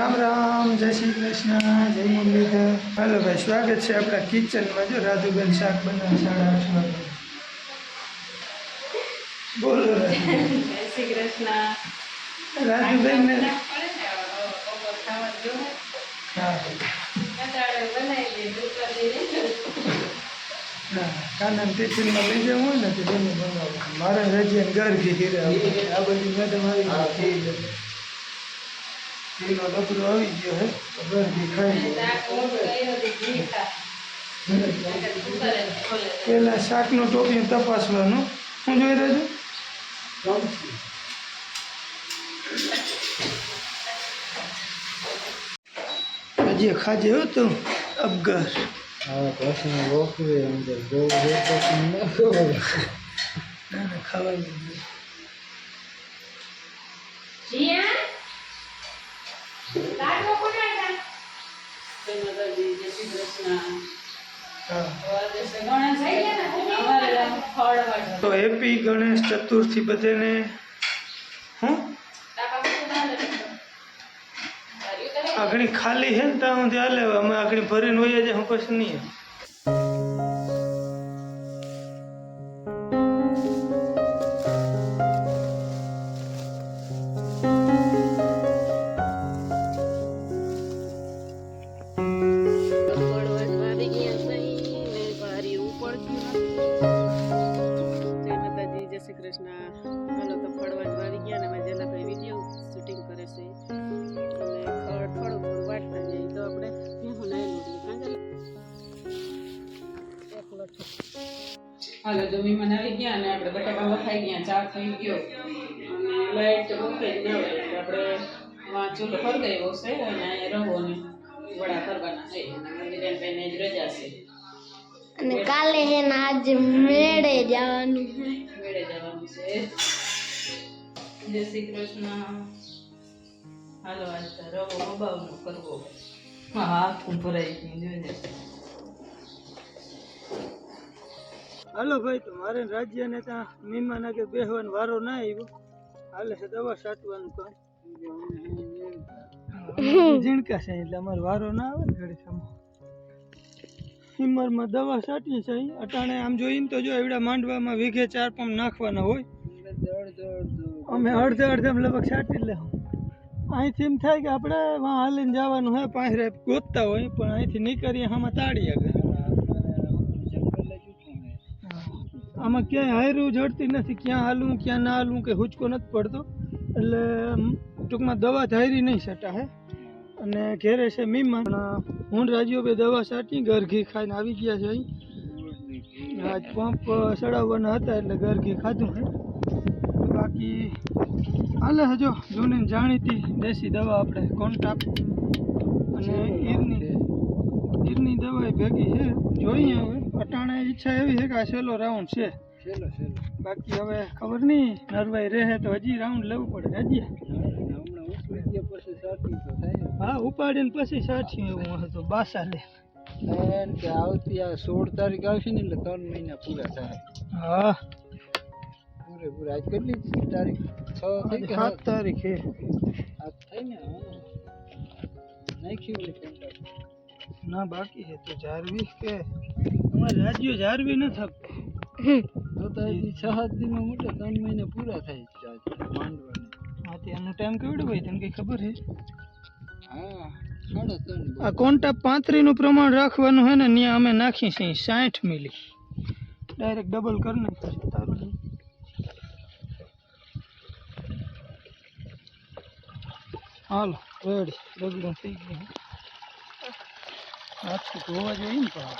રામ રામ જય શ્રી કૃષ્ણ જય મુરલીધર. હાલો ભાઈ સ્વાગત છે આપણા કિચનમાં. જો રાધુબેન શાક બનાવે સાડા આઠ વાગે બોલો. જય શ્રી કૃષ્ણ. રાધુબેન ને પડે ને બપોર હા. કંટાળે બનાવી દે દુકાન દે ના કાનાને ટિફિનમાં લઈ જવું હોય ને તો જમી બનાવવાનું મારે રજીને ઘર ઘી આ બધી મેડમ આવી ઘીનો ડબરો આવી ગયો હે જ ખોલે પેલા શાકનું ટોપિયું તપાસવાનું. હું જોઈ રહ્યો છું? હજી ખાજે હો તું અબગર. ખાવાની જ નહીં. જીયા લાડવો કોના જય શ્રી કૃષ્ણ. હા. તો હેપી ગણેશ ચતુર્થી બધાને હું તાપા બધું ના લે આ ઘણી ખાલી છે ને ત્યાં સુધી હાલે અમે આ ભરીને હોઈએ છે હું પછી નહીં. બટાકા વખાઈ ગયા ચા થઈ ગયો. અને લાઈટ વખાઈ જ હોય એટલે આપણે વાં ચૂલો ફરગાવ્યો છે અને અહીંયા રહો ને વડા કરવાના છે અને જ રજા છે. અને કાલે હે ને આજે મેળે જવાનું છે. મેળે જવાનું છે. જય શ્રી કૃષ્ણ. હાલો આજ તો રવો મબાવનો કરવો. હા હાથ ભરાઈ ગયું જોઈ હાલો ભાઈ, તો મારે રાજ્યને ત્યાં મહેમાન આગળ બેહવાનો વારો ના આવ્યો. હાલે છે દવા છાંટવાનું તો. ઝીણકા છે એટલે અમારો વારો ના આવે ને ઘડી હિમરમાં દવા છાંટીએ છે અટાણે આમ જોઈને તો જો એવડા માંડવામાં વીઘે ચાર પંપ નાખવાના હોય. અમે અડધે અડધે લગભગ છાંટી લે અહીંથી એમ થાય કે આપણે હાલીને જવાનું હોય પાંહરે ગોતતા હોય, પણ અહીંથી નીકળીએ આમાં તાળી આગળ. આમાં ક્યાંય હાયરું જડતી નથી, ક્યાં હાલું ક્યાં ના હાલું કે હુચકો નથી પડતો. એટલે ટૂંકમાં દવા જ નહીં સટા હે. અને ઘેરે છે મીમા હું રાજીઓ બે દવા છાંટી, ઘર ઘી ખાઈને આવી ગયા છે અહીં. આજ પંપ ચડાવવાના હતા એટલે ઘર ઘી ખાધું, હે. બાકી, હાલે હજો. જૂની જાણીતી દેશી દવા આપણે, કોન્ટાપ. અને ઈરની ઈરની દવાઈ ભેગી છે. જોઈએ હવે. અટાણે ઈચ્છા એવી છે કે આ છેલ્લો રાઉન્ડ છે. બાકી હવે ખબર નહીં નરવાઈ રહે તો હજી રાઉન્ડ લેવું પડે. હજી. હા ઉપાડીને પછી સાચી એવું હતું બાસા લે. આવતી આ સોળ તારીખ આવશે ને એટલે ત્રણ મહિના પૂરા થાય. હા. પૂરેપૂરા આજ કેટલી તારીખ? છ સાત તારીખે. થઈ ને? હા. નાખી ઓલી કોન્ટ્રાક્ટ. ના બાકી છે તો જારવી કે અમારે રાજ્યો જારવી ન થતું તો તો હજી છ સાત દિનમાં મોટે ત્રણ મહિના પૂરા થાય છે આજ માંડવાને। હા ત્યાંનો ટાઈમ કેવડો હોય તને કઈ ખબર છે હા સાડા ત્રણ આ કોન્ટા પાંત્રીનું પ્રમાણ રાખવાનું હોય ને ત્યાં અમે નાખી છીએ સાઠ મિલી. ડાયરેક્ટ ડબલ કરી નાખ્યું તારું નહીં. હાલો રેડી. રગડું થઈ ગયું. હાથથી ધોવા જોઈએ ને પણ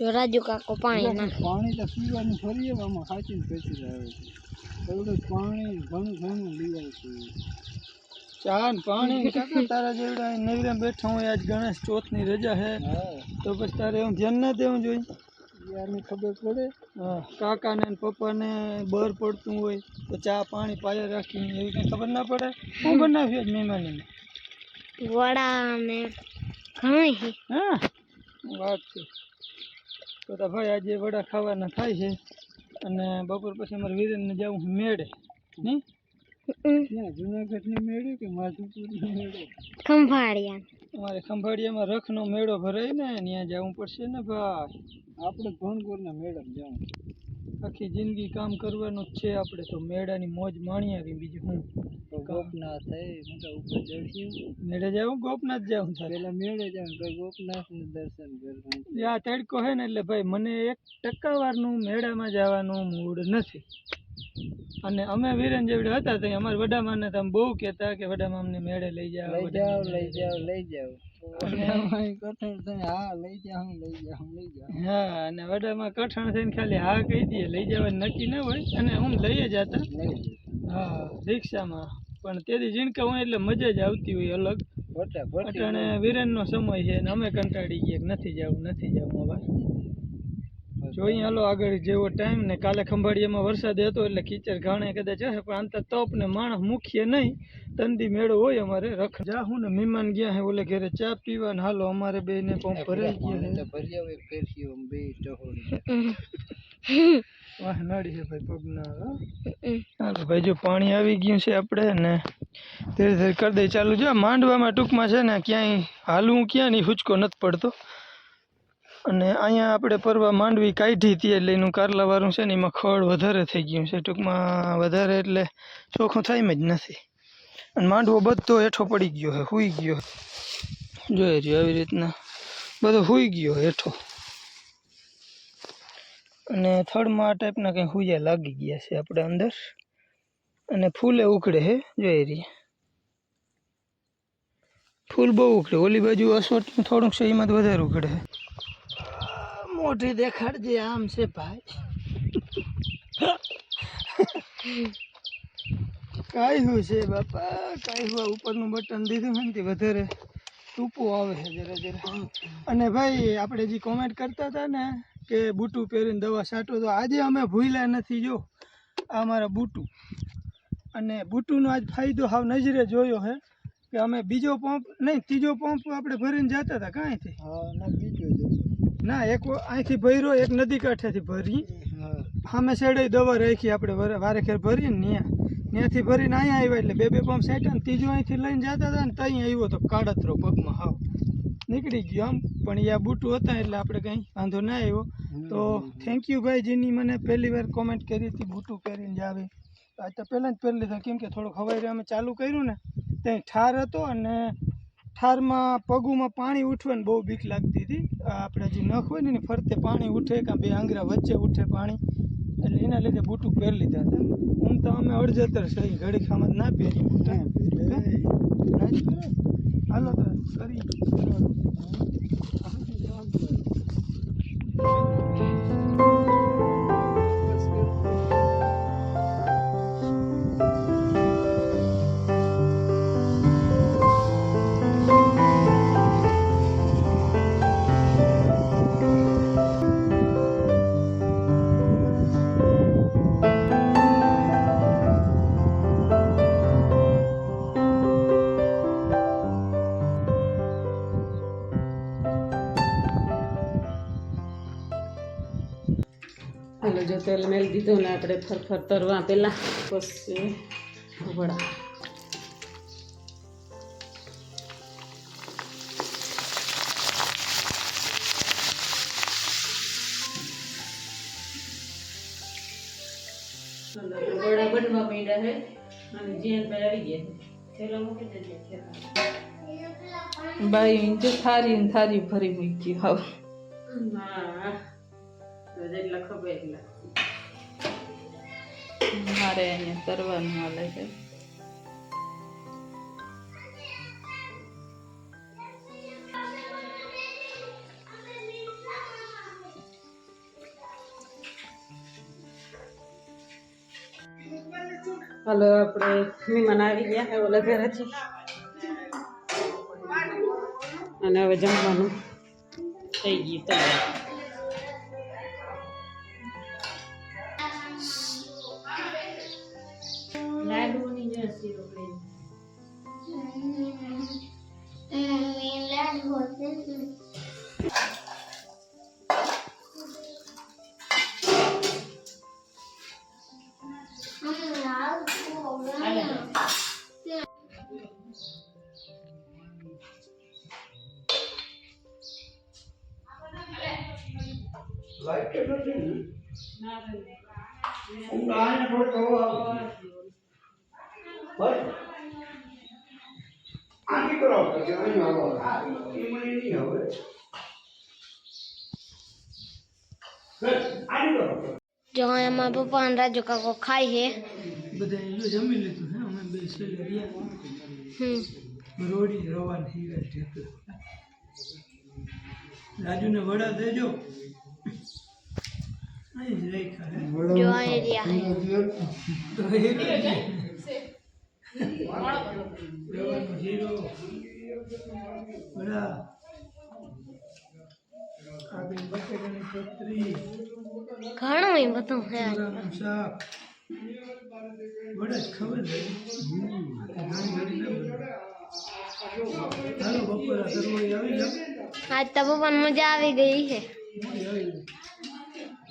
જો રાજુ કાકો પાણી ના પાણી તો પીવાનું ફરીએ આમાં સાચીને પેચી આવે છે એવડું પાણી ઘણું ઘણું લીવાય છે ચા ને પાણી કાકા તારા જેવડા નવરા બેઠા હોય આજ ગણેશ ચોથની રજા હે હા તો પછી તારે એવું ધ્યાન ના દેવું જોઈએ યારની ખબર પડે હા કાકાને ને પપ્પાને બર પડતું હોય તો ચા પાણી પાયે રાખીને એવી કંઈ ખબર ના પડે હું બનાવ્યું આજ મહેમાનીને વડા ને ઘણી. છે હા વાત છે. તો તો ભાઈ આજે વડા ખાવાના થાય છે અને બપોર પછી અમારે વીરેનને જવું મેળે નહીં જુનાગઢની મેળે કે માધુપુરની મેળે? ખંભાળિયા. અમારે ખંભાળિયામાં રખનો મેળો ભરાય ને ત્યાં જવું પડશે ને ભાઈ. આપણે ભણગોરના મેળા જવું. આખી જિંદગી કામ કરવાનું જ છે આપણે. તો મેળાની મોજ માણીએ આવી બીજું હું? ગોપનાથ ઉપર ચડ્યું મેળે જાઉં ગોપનાથ જાઉં પેલા મેળે જાઉં તો ગોપનાથનું દર્શન કરવાનું. આ તડકો હે ને એટલે ભાઈ મને એક ટકાવારનું મેળામાં જવાનું મૂડ નથી. અને અમે વીરેન જેવડે હતા તો અમારા વડામાને તમે બહુ કહેતા કે વડામાં અમને મેળે લઈ જાવ લઈ જાવ લઈ જાવ લઈ જાવ હા અને વડામાં કઠણ થઈને ખાલી હા કહી દઈએ લઈ જવાનું નક્કી ન હોય અને હું લઈ જતા. લઈ જાઓ હા રિક્ષામાં. પણ તેથી ઝીણકા હોય એટલે મજા જ આવતી હોય અલગ. અટાણે વીરેનનો સમય છે અને અમે કંટાળી ગયા નથી જવું નથી જવું હવે જોઈએ હાલો આગળ જેવો ટાઈમ ને કાલે ખંભાળિયામાં વરસાદ હતો એટલે કીચડ ઘાણે કદાચ હશે પણ આમ તો તપ ને માણસ મુખ્ય નહીં. તંદી મેળો હોય અમારે રખ. જાહું ને મહેમાન ગયા હે ઓલે ઘરે ચા પીવા ને હાલો અમારે બે ને પંપ ભરાઈ ગયા તો ભરી ફેરસી બે ટહોળી. વાહ નડી છે ભાઈ પગના હો. હાલો ભાઈ જો પાણી આવી ગયું છે આપણે ને ધીરે ધીરે કરી દઈ ચાલુ જો માંડવામાં ટૂંકમાં છે ને ક્યાંય હાલવું ક્યાં નહીં હુચકો નથી પડતો. અને અહીંયા આપણે પરવા માંડવી કાઢી હતી એટલે એનું કારલાવાળું છે ને એમાં ખડ વધારે થઈ ગયું છે. ટૂંકમાં વધારે એટલે ચોખ્ખું થાય જ નથી. અને માંડવો બધો હેઠો પડી ગયો છે, હુઈ ગયો જોઈ રહ્યો આવી રીતના બધો હુઈ ગયો હેઠો. અને થડમાં આ ટાઈપના કંઈ હુયા લાગી ગયા છે આપણે અંદર. અને ફૂલે ઉખડે હે જોઈ રહી ફૂલ બહુ ઉખડે. ઓલી બાજુ અસોટનું થોડુંક છે, એમાં જ વધારે ઉખડે મોઢે દેખાડજે આમ છે ભાઈ. હું છે બાપા હું ઉપરનું બટન દીધું હોય ને તે વધારે ટૂંપું આવે છે જરા જરા. અને ભાઈ, આપણે જે કોમેન્ટ કરતા હતા ને કે બૂટું પહેરીને દવા છાંટો, તો આજે અમે ભૂલ્યા નથી જો આ અમારા બૂટું. અને બુટુંનો આજ ફાયદો હાવ નજરે જોયો હે કે અમે બીજો પંપ, નહીં, ત્રીજો પંપ આપણે ભરીને જતા હતા કાંઈથી? હા બીજો ના, એક અહીંથી ભર્યો, એક નદી કાંઠેથી ભરી. સામે સાઈડે દવા રાખી આપણે વરે- ખેર ભરીને ત્યાં ત્યાંથી ભરીને અહીંયા આવ્યા એટલે બે બે પંપ સેટા ને ત્રીજો અહીંથી લઈને જતા હતા ને ત્યાં આવ્યો તો કાળતરો પગમાં હાવ. નીકળી ગયો આમ. પણ એ આ બૂટું હતા એટલે આપણે કંઈ વાંધો ના આવ્યો. તો થેન્ક યુ ભાઈ જેની મને પહેલી વાર કોમેન્ટ કરી હતી, બૂટું પહેરીને આવે. આજ તો પહેલાં જ પહેરી લીધા. કેમ કે થોડુંક હવાઈ અમે ચાલુ કર્યું ને ત્યાં ઠાર હતો અને ઠારમાં પગુમાં પાણી ઉઠવે ને બહુ બીક લાગતી હતી. આપણે જે નખ હોય ને એની ફરતે પાણી ઉઠે કાં બે આંગળા વચ્ચે ઉઠે પાણી. એટલે એના લીધે બૂટું પહેરી લીધા હતા. હું તો અમે અડજતર છે ઘડી ખામાં ના પહેરે? હાલો તો કરી. હાલો જો તેલ મેલ દીધું ને આપણે ફરફર તરવા પહેલાં પછી વડા. વડા બનવા માંડ્યા છે અને જીયનભાઈ આવી ગયા છે. થેલો મૂકી દેજે ખેતરમાં. બાઈ જો થારી થારી ભરી મૂકી હાવ જેટલા ખબર એટલા મારે અહીંયા તરવાનું હાલે છે. હાલો આપણે મહેમાન આવી ગયા હવે ઓલા ઘરેથી. અને હવે જમવાનું. થઈ ગયું તૈયાર Gel gördün Like it or didn't? Nothing. Nine or two hours. What? હાલે જો અહીંયા પપ્પા અને રાજુ કાકો ખાય છે. બધા જો જમી લીધું છે અમે બે છેલ્લે રહ્યા. હમ. રોડી રવાન હીરા ઠેકર રાજુને વડા દેજો. અહીં જ રહી હે જો અહીં એરિયા છે તો એ રવાનો હીરો વડા આગળ બટેકાની પતરી ઘણું ય બધું છે બટાકાનું શાક વડા જ ખબર ને ઘણી ઘડી ના બને. હાલો બપોરા કરવા આવી જાવ આજ તો પપ્પાને મજા આવી ગઈ છે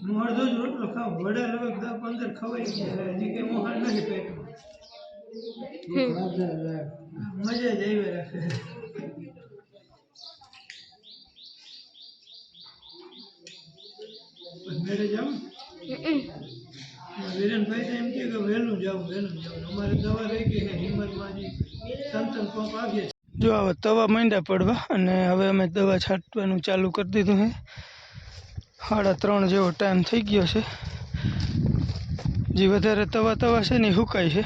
હું અડધો જ રોટલો ખાવ વડા લગભગ દસ પંદર ખવાઈ ગયા હજી કે મોહાલ નથી પેટમાં હમ જ આવી તવા માંડ્યા પડવા અને હવે અમે દવા છાંટવાનું ચાલુ કરી દીધું છે સાડા ત્રણ જેવો ટાઈમ થઈ ગયો છે. જે વધારે તવા તવા છે ને એ હુકાય છે.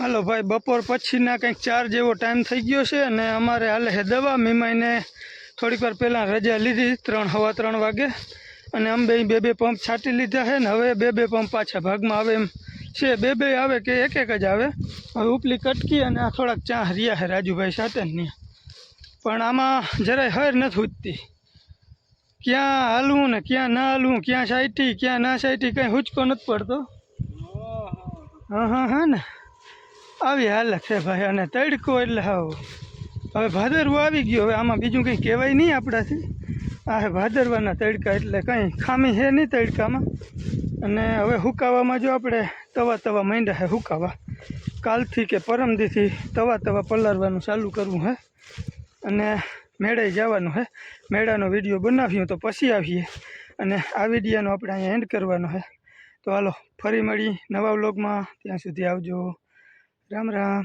હાલો ભાઈ બપોર પછીના કંઈક ચાર જેવો ટાઈમ થઈ ગયો છે અને અમારે હાલે હે દવા. મીમાઈને થોડીક વાર પહેલાં રજા લીધી ત્રણ હવા ત્રણ વાગે. અને અમે બે બે બે પંપ છાંટી લીધા છે ને હવે બે બે પંપ પાછા ભાગમાં આવે એમ છે. બે બે આવે કે એક એક જ આવે? હવે ઉપલી કટકી અને આ થોડાક ચા હરિયા છે રાજુભાઈ સાથે ને ન્યા. પણ આમાં જરાય હર નથી ઉજતી ક્યાં હાલવું ને ક્યાં ના હાલવું ક્યાં સાઈટી ક્યાં ના સાઈટી કંઈ હુચકો નથી પડતો. હા હા હા ને. આવી હાલત છે ભાઈ, અને તડકો એટલે હાવ. હવે ભાદરવું આવી ગયો, હવે આમાં બીજું કંઈ કહેવાય નહીં આપણાથી. આ ભાદરવાના તડકા એટલે કંઈ ખામી છે નહીં તડકામાં. અને હવે હુકાવામાં જો આપણે તવા તવા માંડ્યા છે, હુકાવા. કાલથી કે પરમદીથી તવા તવા પલાળવાનું ચાલુ કરવું હે અને મેળે જવાનું હે મેળાનો વીડિયો બનાવ્યો તો પછી આવીએ. અને આ વિડીયોનો આપણે અહીંયા એન્ડ કરવાનો હે તો હાલો, ફરી મળી નવા વ્લોગમાં. ત્યાં સુધી આવજો. રામ રામ